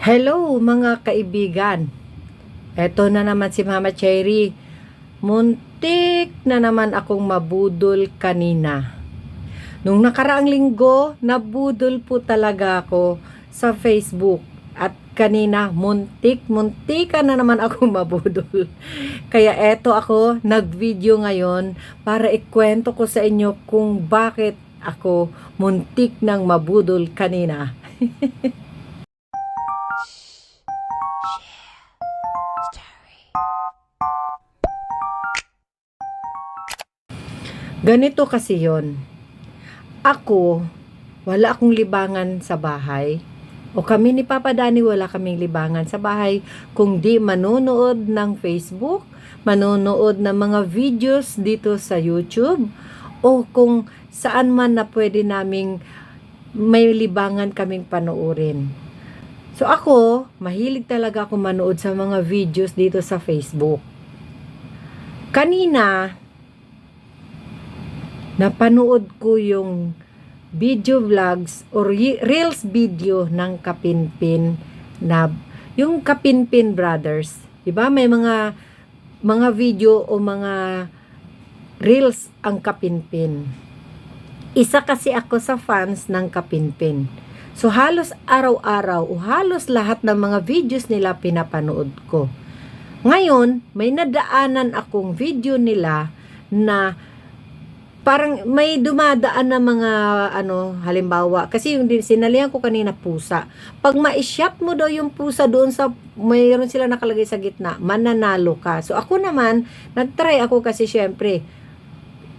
Hello mga kaibigan. Eto na naman si Mama Cherry. Muntik na naman akong mabudol kanina. Nung nakaraang linggo, nabudol po talaga ako sa Facebook. At kanina, muntik, muntika na naman akong mabudol. Kaya eto ako, nag-video ngayon para ikwento ko sa inyo kung bakit ako muntik ng mabudol kanina. Ganito kasi yon. Ako, wala akong libangan sa bahay. O kami ni Papa Dani wala kaming libangan sa bahay kung di manonood ng Facebook, manonood ng mga videos dito sa YouTube, o kung saan man na pwede naming may libangan kaming panoorin. So ako, mahilig talaga ako manood sa mga videos dito sa Facebook. Kanina, napanood ko yung video vlogs or reels video ng Kapinpin na yung Kapinpin Brothers. 'Di ba? May mga mga video o mga reels ang Kapinpin. Isa kasi ako sa fans ng Kapinpin. So halos araw-araw o halos lahat ng mga videos nila pinapanood ko. Ngayon, may nadaanan akong video nila na parang may dumadaan na mga ano halimbawa kasi yung sinalihan ko kanina pusa. Pag ma-shop mo daw yung pusa doon sa mayroon sila nakalagay sa gitna mananalo ka. So ako naman nagtry ako kasi syempre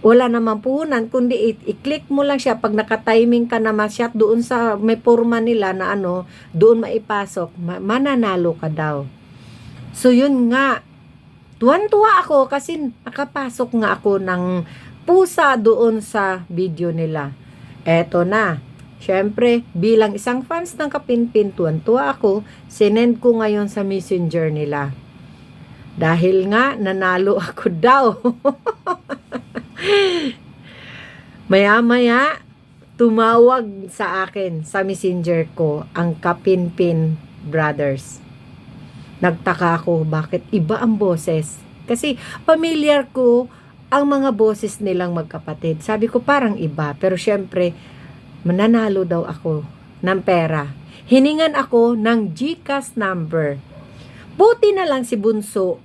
wala naman puhunan kundi i-click mo lang siya. Pag naka-timing ka na ma-shot doon sa may forma nila na ano doon maipasok ma- mananalo ka daw. So yun nga. Tuwan-tuwa ako kasi nakapasok nga ako ng pusa doon sa video nila. Eto na. Siyempre, bilang isang fans ng Kapinpin, tuwan-tuwa ako, sinend ko ngayon sa messenger nila. Dahil nga, nanalo ako daw. Maya-maya, tumawag sa akin sa messenger ko ang Kapinpin Brothers. Nagtaka ako bakit iba ang boses. Kasi familiar ko ang mga boses nilang magkapatid. Sabi ko parang iba, pero syempre, mananalo daw ako ng pera. Hiningan ako ng GCash number. Buti na lang si Bunso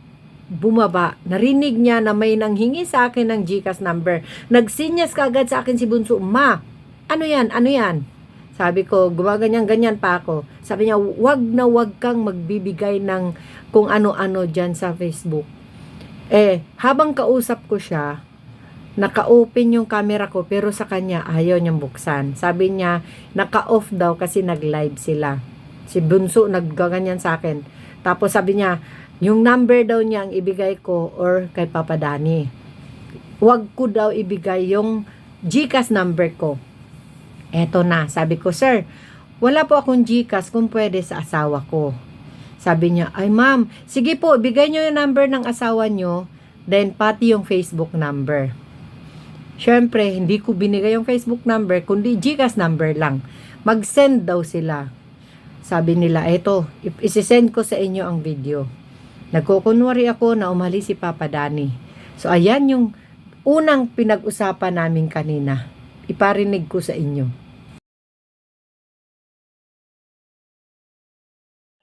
bumaba. Narinig niya na may nanghingi sa akin ng GCash number. Nagsinyas kagad sa akin si Bunso, Ma, ano yan? Ano yan? Sabi ko, gumaganyan-ganyan pa ako. Sabi niya, wag na wag kang magbibigay ng kung ano-ano dyan sa Facebook. Eh, habang kausap ko siya, naka-open yung camera ko pero sa kanya ayaw niyang buksan. Sabi niya, naka-off daw kasi nag-live sila. Si Bunso naggaganyan sa akin. Tapos sabi niya, yung number daw niya ang ibigay ko or kay Papa Dani. Huwag ko daw ibigay yung GCash number ko. Eto na, sabi ko, sir, wala po akong GCash kung pwede sa asawa ko. Sabi niya, ay ma'am, sige po, bigay niyo yung number ng asawa niyo, then pati yung Facebook number. Siyempre, hindi ko binigay yung Facebook number, kundi GCash number lang. Mag-send daw sila. Sabi nila, eto, isisend ko sa inyo ang video. Nagkukunwari ako na umalis si Papa Dani. So, ayan yung unang pinag-usapan namin kanina. Iparinig ko sa inyo.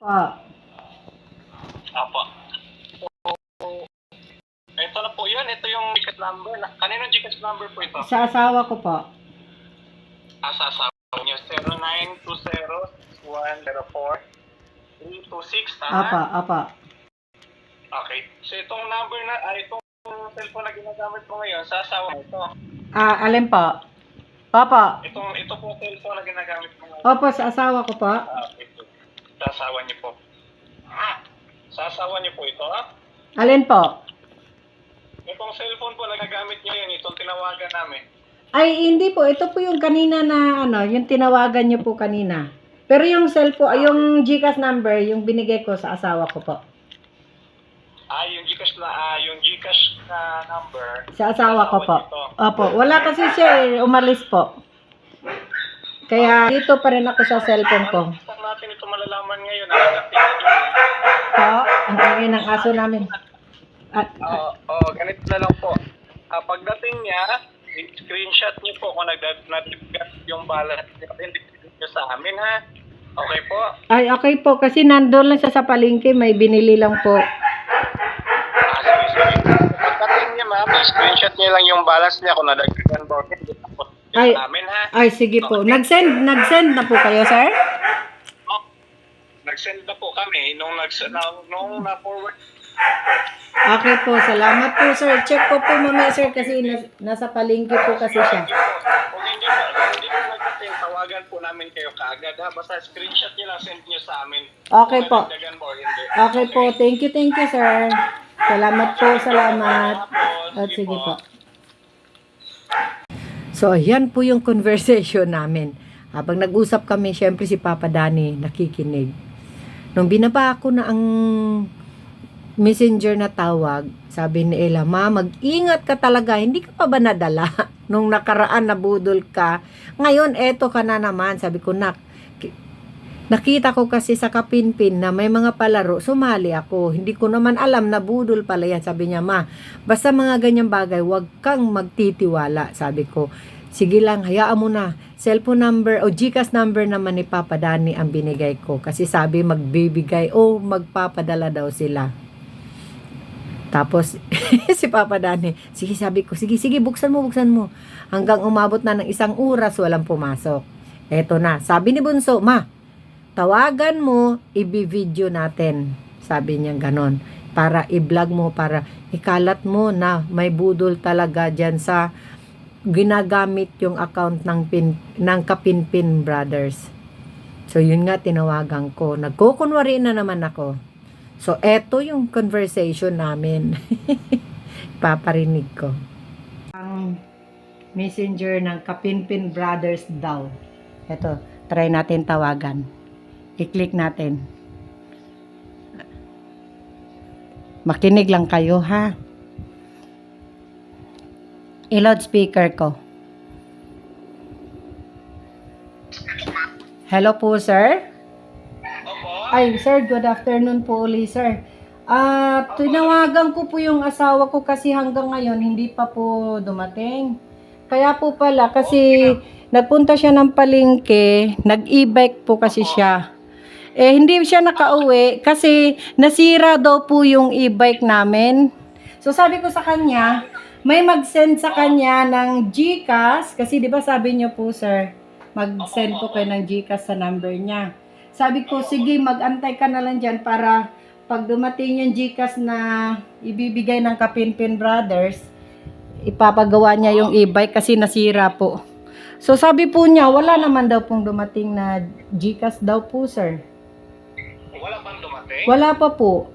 Pa, Apo. So, ito na po yun. Ito yung ticket number. Na, kaninong ticket number po ito? sa asawa ko po. Asasawa niyo. 0920-104-326. Tama? Apa, apa. Okay. So, itong number na, ah, itong cellphone na ginagamit mo ngayon, sa asawa mo ito. Ah, alin po? Papa. Itong, ito po cellphone na ginagamit mo ngayon. Opo, sa asawa ko po. Ah, okay. Sa asawa niyo po. Ah, sa asawa niyo po ito, ha? Alin po? Itong cellphone po na ginagamit niyo yun, itong tinawagan namin. Ay, hindi po. Ito po yung kanina na, ano, yung tinawagan niyo po kanina. Pero yung cellphone, yung GCash number, yung binigay ko sa asawa ko po. Ah, yung Gcash na, ah, yung Gcash na number. Sa asawa ko po. Ito. Opo. Wala kasi siya eh. Umalis po. Kaya dito pa rin ako sa cellphone ko. Saan natin ito malalaman ngayon? Ang dating nyo. Po, ang ingay ng aso namin. At, Oo, oh, ganito na lang po. Ah, pagdating niya, screenshot niyo po kung nag-natigat yung balance niya. Hindi niyo sa amin ha. Okay po? ay, okay po. Kasi nandun lang siya sa palengke. May binili lang po. Ah, sige, sige. Pagdating niya ma'am, screenshot niya lang yung balance niya kung nadagdagan ba hindi. Tapos niyo Ay. sa amin ha. Ay, sige po. Nag-send, nag-send na po kayo, sir? Oh, nag-send na po kami nung nag nung na-forward Okay po. Salamat po, sir. Check ko po mamaya, sir. Kasi nas- nasa palengke po kasi siya. Kung hindi po, kung hindi po nagdating, tawagan po namin kayo kaagad ha. Basta screenshot niyo lang, send niyo sa amin. Okay Kung po. nadagdagan ba o hindi. Okay po. Thank you, thank you, sir. Salamat po, salamat. At sige po. So, ayan po yung conversation namin. Habang nag-usap kami, syempre si Papa Dani nakikinig. Nung binaba ko na ang messenger na tawag, sabi ni Ella, Ma, mag-ingat ka talaga. Hindi ka pa ba nadala? Nung nakaraan nabudol ka. Ngayon, eto ka na naman. Sabi ko, nak, ki- nakita ko kasi sa kapinpin na may mga palaro, sumali ako. Hindi ko naman alam na budol pala yan. Sabi niya, ma, basta mga ganyang bagay, huwag kang magtitiwala. Sabi ko, sige lang, hayaan mo na. Cellphone number o Gcash number naman ni Papa Dani ang binigay ko. Kasi sabi magbibigay o magpapadala daw sila. Tapos, si Papa Dani, sige sabi ko, sige, sige, buksan mo, buksan mo. Hanggang umabot na ng isang oras, walang pumasok. Eto na, sabi ni Bunso, ma, tawagan mo, ibi-video natin. Sabi niya ganon. Para i-vlog mo, para ikalat mo na may budol talaga dyan sa ginagamit yung account ng, pin, ng Kapinpin Brothers. So, yun nga, tinawagan ko. Nagkukunwari na naman ako. So, eto yung conversation namin. Paparinig ko. Ang messenger ng Kapinpin Brothers daw. Eto, try natin tawagan. I-click natin. Makinig lang kayo, ha? I-loudspeaker ko. Hello po, sir. Ay, sir, good afternoon po uli, sir. Ah, tinawagan ko po yung asawa ko kasi hanggang ngayon hindi pa po dumating. Kaya po pala kasi nagpunta siya ng palengke, nag-e-bike po kasi siya. Eh hindi siya nakauwi kasi nasira daw po yung e-bike namin. So sabi ko sa kanya, may mag-send sa kanya ng GCash kasi 'di ba sabi niyo po sir, mag-send po kayo ng GCash sa number niya. Sabi ko, sige, mag-antay ka na lang dyan para pag dumating yung GCash na ibibigay ng Kapinpin Brothers, ipapagawa niya yung e-bike kasi nasira po. So sabi po niya, wala naman daw pong dumating na GCash daw po, sir. Wala bang dumating? Wala pa po.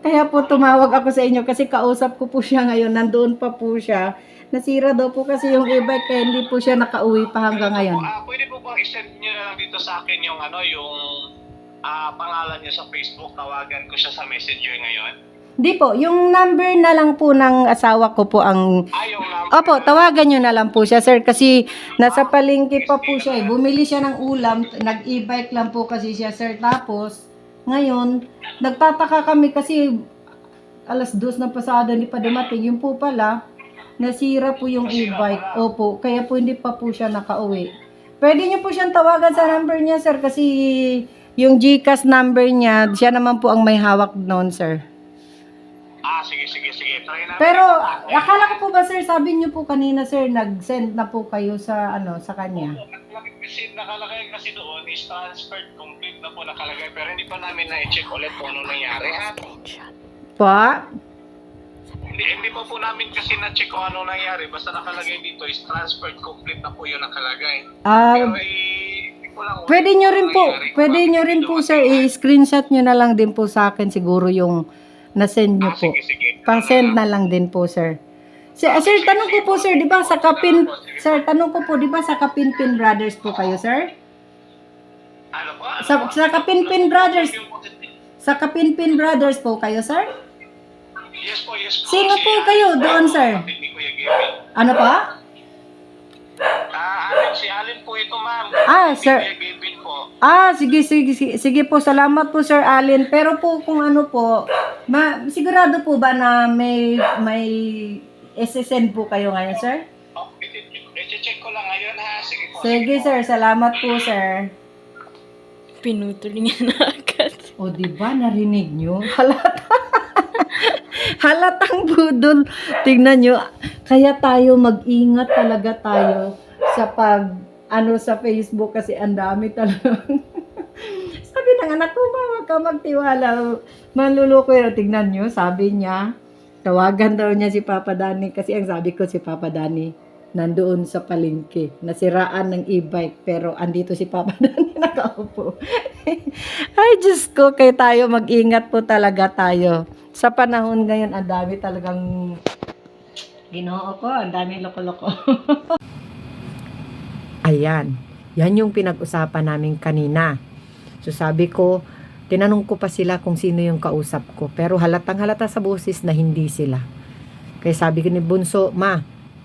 Kaya po tumawag ako sa inyo kasi kausap ko po siya ngayon, nandoon pa po siya. Nasira daw po kasi yung e-bike kaya hindi po siya nakauwi pa hanggang ngayon. Ah, pwede po bang i-send niyo na lang dito sa akin yung ano, yung ah, pangalan niya sa Facebook. Tawagan ko siya sa Messenger ngayon. Hindi po, yung number na lang po ng asawa ko po ang Ah, yung number. Opo, tawagan nyo na lang po siya, sir, kasi nasa palengke pa po siya. Eh. Bumili siya ng ulam, nag-e-bike lang po kasi siya, sir. Tapos, ngayon, nagtataka kami kasi alas dos na pasado, hindi pa dumating. Yung po pala, nasira po yung e-bike. Opo, kaya po hindi pa po siya nakauwi. Pwede niyo po siyang tawagan sa number niya, sir, kasi yung GCash number niya, siya naman po ang may hawak noon, sir. Ah, sige, sige, sige. Try namin. Pero akala ko po ba sir, sabi niyo po kanina sir, nag-send na po kayo sa ano sa kanya. Kasi nakalagay kasi doon is transferred complete na po nakalagay pero hindi pa namin na-check ulit kung ano nangyari ha. Pa? Hindi, hindi pa po namin kasi na-check kung ano nangyari. Basta nakalagay dito is transferred complete na po yung nakalagay. Ah, Pero eh, hindi ko lang pwede niyo rin po, nangyari. pwede niyo rin po sir i-screenshot niyo na lang din po sa akin siguro yung na-send niyo Ah, po. sige, sige. Pa-send na lang din po sir. Sir, ah, sir, tanong ko po sir, 'di ba sa Kapin Sir, tanong ko po, 'di ba sa Kapinpin Brothers po kayo, sir? Ano po? Ano Sa, po? sa Kapinpin Brothers, Yung sa Kapinpin Brothers po kayo, sir? Yes po, yes po. Sino Si- po kayo doon, sir? Kapatid ni Kuya Gavin. Ano pa? Ah, Alex, si Alex Ah, sir. Kuya Gavin po. Ah, sige, sige, sige, sige po. Salamat po, Sir Allen. Pero po, kung ano po, ma, sigurado po ba na may, may SSN po kayo ngayon, sir? Oh, i-check ko lang ngayon ha. Sige po. Sige, sir. Salamat po, sir. Pinutol niya na agad. O, di ba? Narinig nyo? Halata. Halatang budol. Tingnan nyo. Kaya tayo mag-ingat talaga tayo sa pag, ano, sa Facebook kasi ang dami talaga. sabi ng anak ko, mama ka magtiwala. Manluloko yun. Tingnan nyo, sabi niya, tawagan daw niya si Papa Dani kasi ang sabi ko si Papa Dani nandoon sa palengke. Nasiraan ng e-bike pero andito si Papa Dani nakaupo. Ay, Diyos ko, kaya tayo mag-ingat po talaga tayo. Sa panahon ngayon, ang dami talagang ginoo ko, ang dami loko-loko. Ayan, yan yung pinag-usapan namin kanina. So sabi ko, tinanong ko pa sila kung sino yung kausap ko. Pero halatang halata sa boses na hindi sila. Kaya sabi ko ni Bunso, Ma,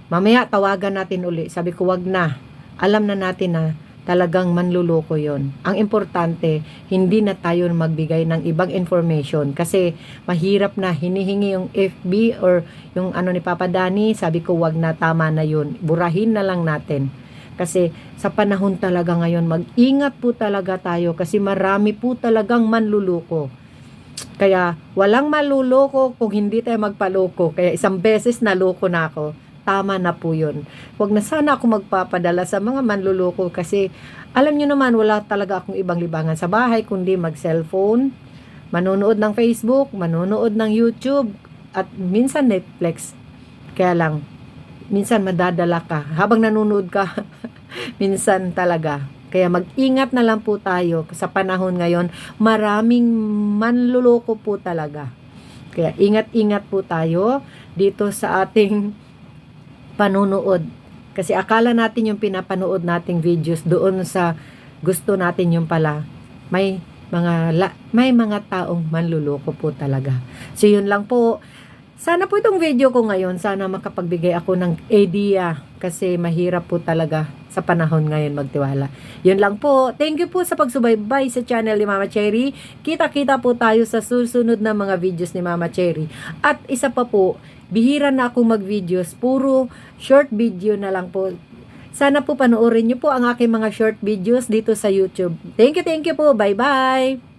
mamaya tawagan natin uli. Sabi ko, wag na. Alam na natin na talagang manluloko yon. Ang importante, hindi na tayo magbigay ng ibang information kasi mahirap na hinihingi yung FB or yung ano ni Papa Dani, sabi ko wag na tama na yun. Burahin na lang natin. Kasi sa panahon talaga ngayon, mag-ingat po talaga tayo kasi marami po talagang manluloko. Kaya walang maluloko kung hindi tayo magpaloko. Kaya isang beses naloko na ako tama na po yun. Huwag na sana ako magpapadala sa mga manluloko kasi alam nyo naman wala talaga akong ibang libangan sa bahay kundi mag-cellphone, manonood ng Facebook, manonood ng YouTube, at minsan Netflix. Kaya lang, minsan madadala ka. Habang nanonood ka, minsan talaga. Kaya mag-ingat na lang po tayo sa panahon ngayon. Maraming manluloko po talaga. Kaya ingat-ingat po tayo dito sa ating panunood. Kasi akala natin yung pinapanood nating videos doon sa gusto natin yung pala. May mga la- may mga taong manluloko po talaga. So yun lang po. Sana po itong video ko ngayon, sana makapagbigay ako ng idea kasi mahirap po talaga sa panahon ngayon magtiwala. Yun lang po. Thank you po sa pagsubaybay sa channel ni Mama Cherry. Kita-kita po tayo sa susunod na mga videos ni Mama Cherry. At isa pa po, bihira na ako mag-videos. Puro short video na lang po. Sana po panoorin niyo po ang aking mga short videos dito sa YouTube. Thank you, thank you po. Bye-bye!